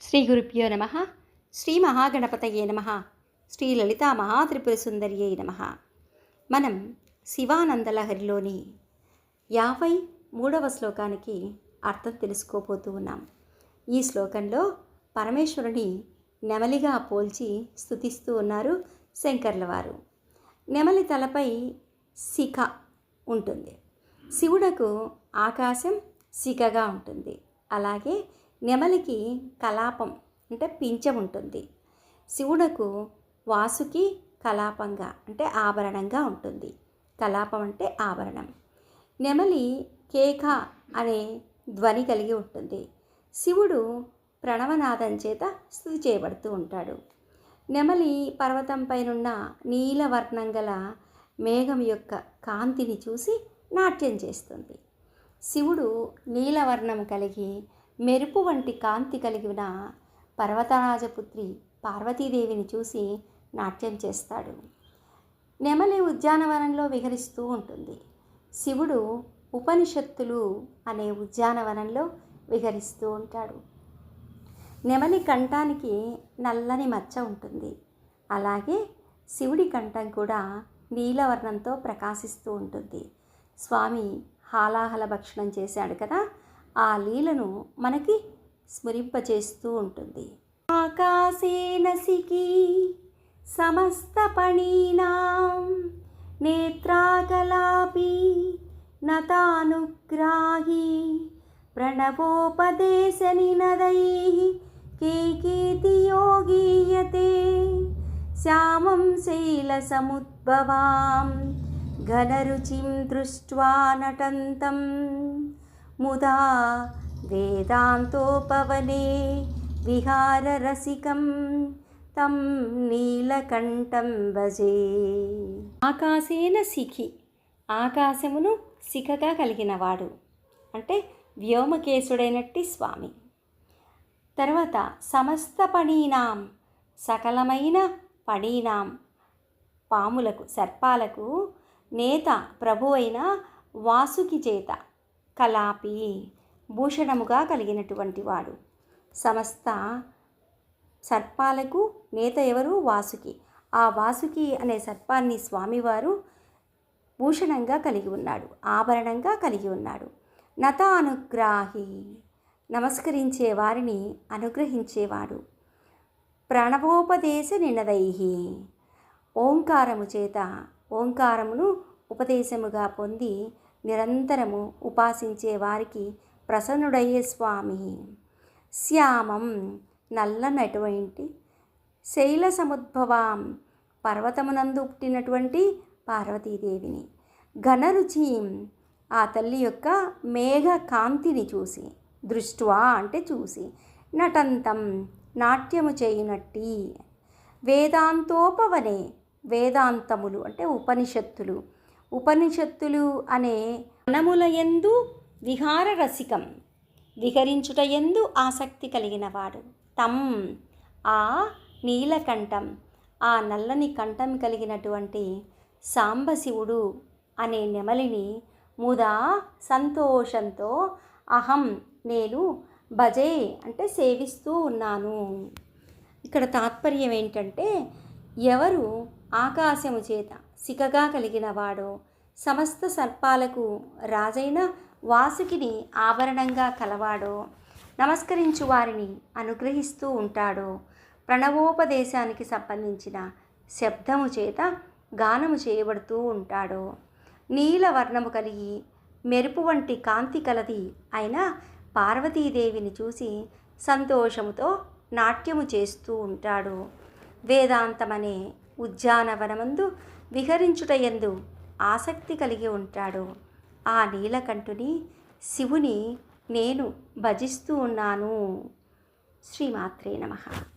శ్రీ గురుభ్యో నమ. శ్రీ మహాగణపతయే నమ. శ్రీ లలితా మహాత్రిపుర సుందరియే నమ. మనం శివానందలహరిలోని యాభై మూడవ శ్లోకానికి అర్థం తెలుసుకోబోతూ ఉన్నాం. ఈ శ్లోకంలో పరమేశ్వరుని నెమలిగా పోల్చి స్థుతిస్తూ ఉన్నారు శంకర్ల వారు నెమలి తలపై శిఖ ఉంటుంది. శివుడకు ఆకాశం శిఖగా ఉంటుంది. అలాగే నెమలికి కలాపం అంటే పించం ఉంటుంది. శివుడకు వాసుకి కలాపంగా అంటే ఆభరణంగా ఉంటుంది. కలాపం అంటే ఆభరణం. నెమలి కేక అనే ధ్వని కలిగి ఉంటుంది. శివుడు ప్రణవనాదం చేత స్థుతి చేయబడుతూ ఉంటాడు. నెమలి పర్వతంపైనున్న నీలవర్ణం గల మేఘం యొక్క కాంతిని చూసి నాట్యం చేస్తుంది. శివుడు నీలవర్ణం కలిగి మెరుపు వంటి కాంతి కలిగిన పర్వతరాజపుత్రి పార్వతీదేవిని చూసి నాట్యం చేస్తాడు. నెమలి ఉద్యానవనంలో విహరిస్తూ ఉంటుంది. శివుడు ఉపనిషత్తులు అనే ఉద్యానవనంలో విహరిస్తూ ఉంటాడు. నెమలి కంఠానికి నల్లని మచ్చ ఉంటుంది. అలాగే శివుడి కంఠం కూడా నీలవర్ణంతో ప్రకాశిస్తూ ఉంటుంది. స్వామి హాలాహల భక్షణం చేశాడు కదా ఆ లీలను మనకి స్మరింపచేస్తూ ఉంటుంది. ఆకాశే నసికి సమస్త పణీనాం నేత్రాకలాపి నతానుగ్రాహి ప్రణవోపదేశ నినదై కేకీతి యోగీయతే శ్యామం శైలసముద్భవాం ఘనరుచిం దృష్ట్వా నటంతం. ముదా వేదాంతోపవనే విహారరసికం తం నీలకంఠం భజే ఆకాశేన సిఖి ఆకాశమును సిఖగా కలిగినవాడు అంటే వ్యోమకేశుడైనట్టి స్వామి. తర్వాత సమస్త పణీనాం సకలమైన పణీనాం పాములకు సర్పాలకు నేత ప్రభు అయిన వాసుకి చేత కలాపి భూషణముగా కలిగినటువంటి వాడు. సమస్త సర్పాలకు నేత ఎవరు? వాసుకి. ఆ వాసుకి అనే సర్పాన్ని స్వామివారు భూషణంగా కలిగి ఉన్నాడు ఆభరణంగా కలిగి ఉన్నాడు. నత అనుగ్రాహి నమస్కరించే వారిని అనుగ్రహించేవాడు. ప్రణవోపదేశ నినదైహి ఓంకారము చేత ఓంకారమును ఉపదేశముగా పొంది నిరంతరము ఉపాసించే వారికి ప్రసన్నుడయ్యే స్వామి. శ్యామం నల్లనటువంటి శైల సముద్భవాం పర్వతమునందు పుట్టినటువంటి పార్వతీదేవిని. ఘనరుచి ఆ తల్లి యొక్క మేఘ కాంతిని చూసి దృష్ట్వా అంటే చూసి నటంతం నాట్యము చేయునట్టి వేదాంతోపవనే వేదాంతములు అంటే ఉపనిషత్తులు ఉపనిషత్తులు అనే మనములయందు విహార రసికం విహరించుట ఎందు ఆసక్తి కలిగినవాడు. తం ఆ నీలకంఠం ఆ నల్లని కంఠం కలిగినటువంటి సాంబశివుడు అనే నెమలిని ముదా సంతోషంతో అహం నేను భజే అంటే సేవిస్తూ ఉన్నాను. ఇక్కడ తాత్పర్యం ఏంటంటే ఎవరు ఆకాశము చేత సికగా కలిగిన వాడో సమస్త సర్పాలకు రాజైన వాసుకిని ఆభరణంగా కలవాడో నమస్కరించు వారిని అనుగ్రహిస్తూ ఉంటాడో ప్రణవోపదేశానికి సంబంధించిన శబ్దము చేత గానము చేయబడుతూ ఉంటాడో నీలవర్ణము కలిగి మెరుపు వంటి కాంతి కలది అయిన పార్వతీదేవిని చూసి సంతోషముతో నాట్యము చేస్తూ ఉంటాడు. వేదాంతమనే ఉద్యానవనమందు విహరించుటయందు ఆసక్తి కలిగి ఉంటాడు. ఆ నీలకంఠుని శివుని నేను భజిస్తూ ఉన్నాను. శ్రీమాత్రే నమః.